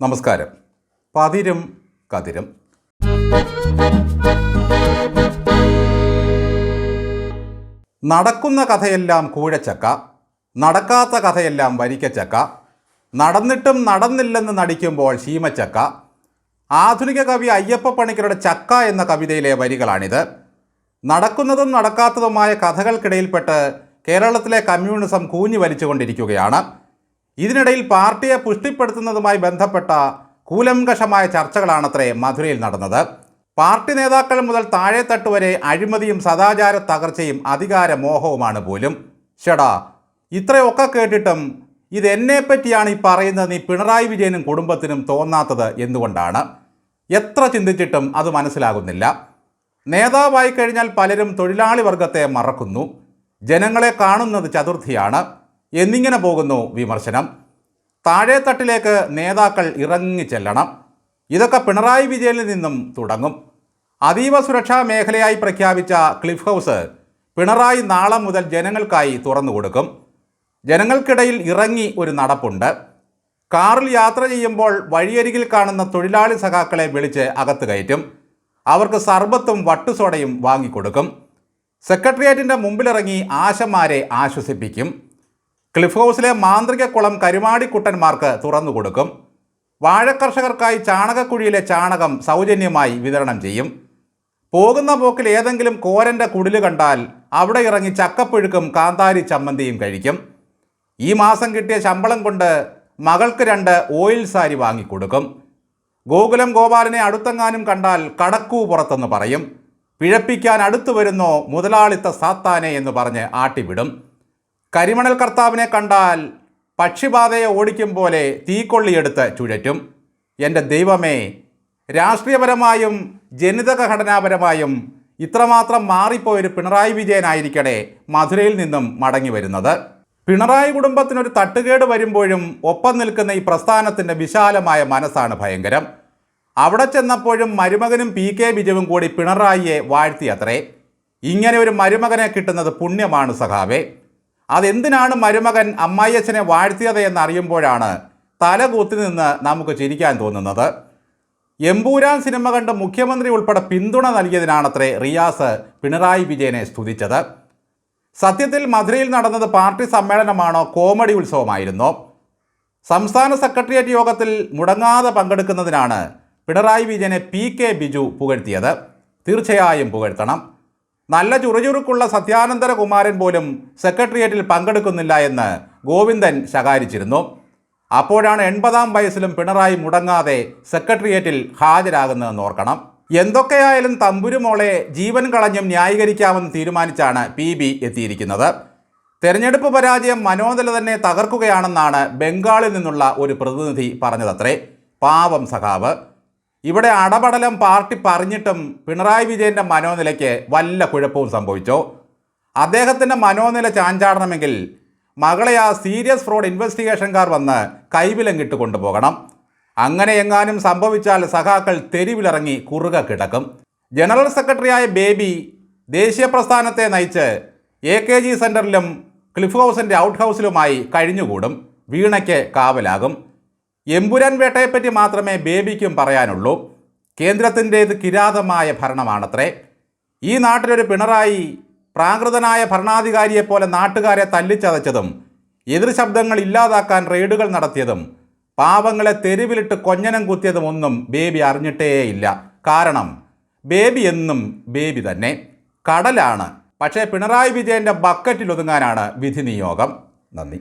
നമസ്കാരം. പതിരും കതിരും. നടക്കുന്ന കഥയെല്ലാം കൂഴച്ചക്ക നടക്കാത്ത കഥയെല്ലാം വരിക്കച്ചക്ക നടന്നിട്ടും നടന്നില്ലെന്ന് നടിക്കുമ്പോൾ ശീമച്ചക്ക ആധുനിക കവി അയ്യപ്പ പണിക്കരുടെ ചക്ക എന്ന കവിതയിലെ വരികളാണിത്. നടക്കുന്നതും നടക്കാത്തതുമായ കഥകൾക്കിടയിൽപ്പെട്ട് കേരളത്തിലെ കമ്മ്യൂണിസം കൂഞ്ഞു വലിച്ചുകൊണ്ടിരിക്കുകയാണ്. ഇതിനിടയിൽ പാർട്ടിയെ പുഷ്ടിപ്പെടുത്തുന്നതുമായി ബന്ധപ്പെട്ട കൂലംകഷമായ ചർച്ചകളാണത്രേ മധുരയിൽ നടന്നത്. പാർട്ടി നേതാക്കൾ മുതൽ താഴെത്തട്ട് വരെ അഴിമതിയും സദാചാര തകർച്ചയും അധികാര മോഹവുമാണ് പോലും. ഷെടാ ഇത്രയൊക്കെ കേട്ടിട്ടും ഇതെന്നെ പറ്റിയാണ് ഈ പറയുന്നത് നീ പിണറായി വിജയനും കുടുംബത്തിനും തോന്നാത്തത് എന്തുകൊണ്ടാണ്? എത്ര ചിന്തിച്ചിട്ടും അത് മനസ്സിലാകുന്നില്ല. നേതാവായി കഴിഞ്ഞാൽ പലരും തൊഴിലാളി വർഗത്തെ മറക്കുന്നു. ജനങ്ങളെ കാണുന്നത് ചതുർത്ഥിയാണ്. എന്നിങ്ങനെ പോകുന്നു വിമർശനം. താഴെത്തട്ടിലേക്ക് നേതാക്കൾ ഇറങ്ങി ചെല്ലണം. ഇതൊക്കെ പിണറായി വിജയനിൽ നിന്നും തുടങ്ങും. അതീവ സുരക്ഷാ മേഖലയായി പ്രഖ്യാപിച്ച ക്ലിഫ് ഹൗസ് പിണറായി നാളെ മുതൽ ജനങ്ങൾക്കായി തുറന്നു കൊടുക്കും. ജനങ്ങൾക്കിടയിൽ ഇറങ്ങി ഒരു നടപ്പുണ്ട്. കാറിൽ യാത്ര ചെയ്യുമ്പോൾ വഴിയരികിൽ കാണുന്ന തൊഴിലാളി സഖാക്കളെ വിളിച്ച് അകത്ത് കയറ്റും. അവർക്ക് സർബത്തും വട്ടുസോടയും വാങ്ങിക്കൊടുക്കും. സെക്രട്ടേറിയറ്റിന്റെ മുമ്പിലിറങ്ങി ആശമാരെ ആശ്വസിപ്പിക്കും. ക്ലിഫ് ഹൗസിലെ മാന്ത്രിക കുളം കരുമാടിക്കുട്ടന്മാർക്ക് തുറന്നു കൊടുക്കും. വാഴക്കർഷകർക്കായി ചാണകക്കുഴിയിലെ ചാണകം സൗജന്യമായി വിതരണം ചെയ്യും. പോകുന്ന പോക്കിൽ ഏതെങ്കിലും കോരന്റെ കുടിൽ കണ്ടാൽ അവിടെ ഇറങ്ങി ചക്കപ്പുഴുക്കും കാന്താരി ചമ്മന്തിയും കഴിക്കും. ഈ മാസം കിട്ടിയ ശമ്പളം കൊണ്ട് മകൾക്ക് രണ്ട് ഓയിൽ സാരി വാങ്ങിക്കൊടുക്കും. ഗോകുലം ഗോപാലനെ അടുത്തെങ്ങാനും കണ്ടാൽ കടക്കൂ പുറത്തെന്ന് പറയും. പിഴപ്പിക്കാൻ അടുത്തു വരുന്നോ മുതലാളിത്ത സാത്താനെ എന്ന് പറഞ്ഞ് ആട്ടിവിടും. കരിമണൽ കർത്താവിനെ കണ്ടാൽ പക്ഷിപാതയെ ഓടിക്കും പോലെ തീക്കൊള്ളിയെടുത്ത് ചുഴറ്റും. എന്റെ ദൈവമേ രാഷ്ട്രീയപരമായും ജനിതക ഘടനാപരമായും ഇത്രമാത്രം മാറിപ്പോയൊരു പിണറായി വിജയനായിരിക്കണേ മധുരയിൽ നിന്നും മടങ്ങി വരുന്നത്. പിണറായി കുടുംബത്തിനൊരു തട്ടുകേട് വരുമ്പോഴും ഒപ്പം നിൽക്കുന്ന ഈ പ്രസ്ഥാനത്തിന്റെ വിശാലമായ മനസ്സാണ് ഭയങ്കരം. അവിടെ ചെന്നപ്പോഴും മരുമകനും പി കെ ബിജുവും കൂടി പിണറായിയെ വാഴ്ത്തിയത്രേ. ഇങ്ങനെ ഒരു മരുമകനെ കിട്ടുന്നത് പുണ്യമാണ് സഖാവേ. അതെന്തിനാണ് മരുമകൻ അമ്മായിയച്ഛനെ വാഴ്ത്തിയത് എന്നറിയുമ്പോഴാണ് തലകൂത്തി നിന്ന് നമുക്ക് ചിരിക്കാൻ തോന്നുന്നത്. എമ്പൂരാൻ സിനിമ കണ്ട് മുഖ്യമന്ത്രി ഉൾപ്പെടെ പിന്തുണ നൽകിയതിനാണത്രേ റിയാസ് പിണറായി വിജയനെ സ്തുതിച്ചത്. സത്യത്തിൽ മധുരയിൽ നടന്നത് പാർട്ടി സമ്മേളനമാണോ കോമഡി ഉത്സവമായിരുന്നോ? സംസ്ഥാന സെക്രട്ടേറിയറ്റ് യോഗത്തിൽ മുടങ്ങാതെ പങ്കെടുക്കുന്നതിനാണ് പിണറായി വിജയനെ പി കെ ബിജു പുകഴ്ത്തിയത്. തീർച്ചയായും പുകഴ്ത്തണം. നല്ല ചുറുചുറുക്കുള്ള സത്യാനന്ദര കുമാരൻ പോലും സെക്രട്ടേറിയറ്റിൽ പങ്കെടുക്കുന്നില്ല എന്ന് ഗോവിന്ദൻ ശകാരിച്ചിരുന്നു. അപ്പോഴാണ് എൺപതാം വയസ്സിലും പിണറായി മുടങ്ങാതെ സെക്രട്ടേറിയറ്റിൽ ഹാജരാകുന്നതെന്ന് ഓർക്കണം. എന്തൊക്കെയായാലും തമ്പുരുമോളെ ജീവൻ കളഞ്ഞും ന്യായീകരിക്കാമെന്ന് തീരുമാനിച്ചാണ് പി ബി എത്തിയിരിക്കുന്നത്. തെരഞ്ഞെടുപ്പ് പരാജയം മനോനില തന്നെ തകർക്കുകയാണെന്നാണ് ബംഗാളിൽ നിന്നുള്ള ഒരു പ്രതിനിധി പറഞ്ഞതത്രേ. പാവം സഖാവ്. ഇവിടെ അടപടലം പാർട്ടി പറഞ്ഞിട്ടും പിണറായി വിജയന്റെ മനോനിലയ്ക്ക് വല്ല കുഴപ്പവും സംഭവിച്ചോ? അദ്ദേഹത്തിന്റെ മനോനില ചാഞ്ചാടണമെങ്കിൽ മകളെ ആ സീരിയസ് ഫ്രോഡ് ഇൻവെസ്റ്റിഗേഷൻകാർ വന്ന് കൈവിലങ്ങിട്ട് കൊണ്ടുപോകണം. അങ്ങനെ എങ്ങാനും സംഭവിച്ചാൽ സഖാക്കൾ തെരുവിലിറങ്ങി കുറുക കിടക്കും. ജനറൽ സെക്രട്ടറിയായ ബേബി ദേശീയ പ്രസ്ഥാനത്തെ നയിച്ച് എ കെ ജി സെന്ററിലും ക്ലിഫ് ഹൗസിന്റെ ഔട്ട് ഹൗസിലുമായി കഴിഞ്ഞുകൂടും. വീണയ്ക്ക് കാവലാകും. എമ്പുരാൻ വേട്ടയെപ്പറ്റി മാത്രമേ ബേബിക്കും പറയാനുള്ളൂ. കേന്ദ്രത്തിന്റേത് കിരാതമായ ഭരണമാണത്രേ. ഈ നാട്ടിലൊരു പിണറായി പ്രാകൃതനായ ഭരണാധികാരിയെപ്പോലെ നാട്ടുകാരെ തല്ലിച്ചതച്ചതും എതിർ ശബ്ദങ്ങൾ ഇല്ലാതാക്കാൻ റെയ്ഡുകൾ നടത്തിയതും പാവങ്ങളെ തെരുവിലിട്ട് കൊഞ്ഞനം കുത്തിയതും ഒന്നും ബേബി അറിഞ്ഞിട്ടേയില്ല. കാരണം ബേബി എന്നും ബേബി തന്നെ. കടലാണ്. പക്ഷേ പിണറായി വിജയന്റെ ബക്കറ്റിൽ ഒതുങ്ങാനാണ് വിധി നിയോഗം നന്ദി.